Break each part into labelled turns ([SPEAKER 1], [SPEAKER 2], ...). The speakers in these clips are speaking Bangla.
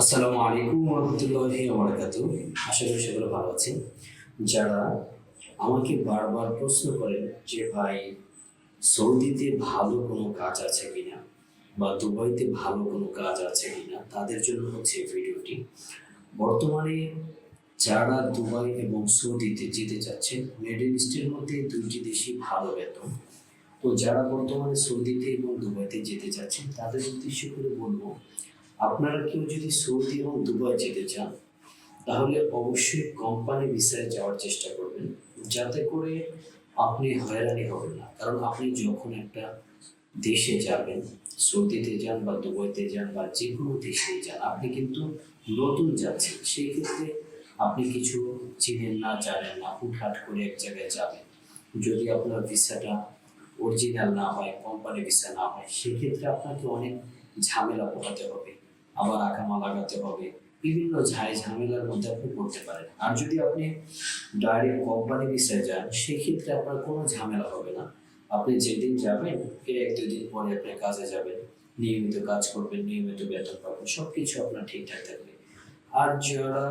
[SPEAKER 1] আসসালামু আলাইকুম রহমতুল্লাহি ওবরাকাতু আশা করি সকলে ভালো আছেন। যারা আমাকে বারবার প্রশ্ন করেন যে, ভাই, সৌদিতে ভালো কোনো কাজ আছে কিনা বা দুবাইতে ভালো কোনো কাজ আছে কিনা? তাদের জন্য হচ্ছে ভিডিওটি। বর্তমানে যারা দুবাই এবং সৌদিতে যেতে চাচ্ছেন মিডল ইস্টের মধ্যে দুইটি দেশই ভালো বেতন। তো যারা বর্তমানে সৌদিতে এবং দুবাইতে যেতে চাচ্ছেন, তাদের উদ্দেশ্য করে বলব আপনারা কেউ যদি সৌদি এবং দুবাই যেতে চান, তাহলে অবশ্যই কোম্পানি ভিসায় যাওয়ার চেষ্টা করবেন। যাতে করে আপনি হয়রানি হবেন না। কারণ আপনি যখন একটা দেশে যাবেন, সৌদিতে যান বা দুবাইতে যান বা যে কোনো দেশে যান, আপনি কিন্তু নতুন যাচ্ছেন। সেই ক্ষেত্রে আপনি কিছু চিনেন না, জানেন না, হুটহাট করে এক জায়গায় যাবেন। যদি আপনার ভিসাটা অরিজিনাল না হয় কোম্পানি ভিসা না হয়, সেক্ষেত্রে আপনাকে অনেক ঝামেলা পোহাতে হবে। আবার আকামা লাগাতে হবে। বিভিন্ন ঝাই ঝামেলার মধ্যে আপনি পড়তে পারেন। আর যদি আপনি ডাইরেক্ট কোম্পানি বিষয়ে যান, সেক্ষেত্রে আপনার কোনো ঝামেলা হবে না। আপনি যেদিন যাবেন, এর এক দুদিন পরে আপনি কাজে যাবেন, নিয়মিত কাজ করবেন, নিয়মিত বেতন পাবেন সব কিছু আপনার ঠিকঠাক থাকবে। আর যারা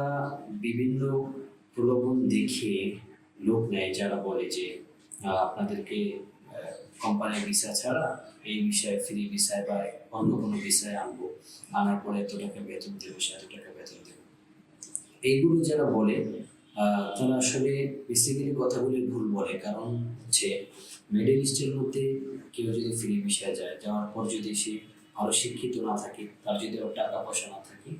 [SPEAKER 1] বিভিন্ন প্রলোভন দেখিয়ে লোক নেয়, যারা বলে যে আপনাদেরকে কোম্পানির ভিসা ছাড়া এই বিষয়ে ফ্রি ভিসায় বা অন্য কোনো বিষয়ে আনব। আনার পরে এত টাকা বেতন দেবো, সে এত টাকা বেতন দেবো। এইগুলো যারা বলে তারা আসলে বেসিক্যালি কথাগুলি ভুল বলে। কারণ হচ্ছে মিডল ইস্টের মধ্যে কেউ যদি ফ্রি বিষয়ে যায়, যাওয়ার পর যদি সে ভালো শিক্ষিত না থাকে, তার যদি টাকা পয়সা না থাকে,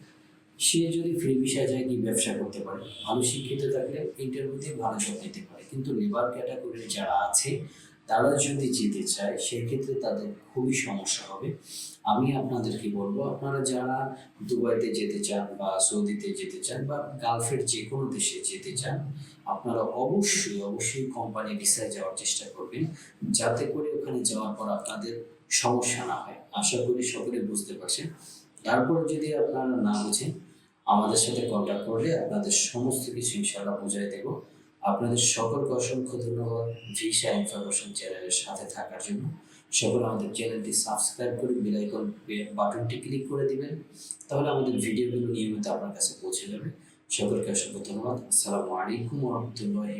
[SPEAKER 1] সে যদি ফ্রি বিষয়ে যায় কি ব্যবসা করতে পারে? ভালো শিক্ষিত থাকলে ইন্টারভিউতে ভালো জব দিতে পারে। কিন্তু লেবার ক্যাটাগরির যারা আছে তারা যদি যেতে চায়, সেক্ষেত্রে তাদের খুবই সমস্যা হবে। আমি আপনাদেরকে বলব, আপনারা যারা দুবাইতে যেতে চান বা সৌদিতে যেতে চান বা গালফের যে কোনো দেশে যেতে চান, আপনারা অবশ্যই অবশ্যই কোম্পানি ভিসায় যাওয়ার চেষ্টা করবেন। যাতে করে ওখানে যাওয়ার পর আপনাদের সমস্যা না হয়। আশা করি সকলে বুঝতে পারছেন। তারপর যদি আপনারা না বুঝেন, আমাদের সাথে কন্ট্যাক্ট করলে আপনাদের সমস্ত কিছু ইনশাআল্লাহ বুঝাই দেবো। আপনাদের সকলকে অসংখ্য ধন্যবাদ ভিসা ইনফরমেশন চ্যানেলের সাথে থাকার জন্য। সকল আমাদের চ্যানেলটি সাবস্ক্রাইব করে বেলাইকন বাটনটি ক্লিক করে দিবেন, তাহলে আমাদের ভিডিওগুলো নিয়মিত আপনার কাছে পৌঁছে যাবে। সকলকে অসংখ্য ধন্যবাদ। আসসালামু আলাইকুম রহমতুল্লাহি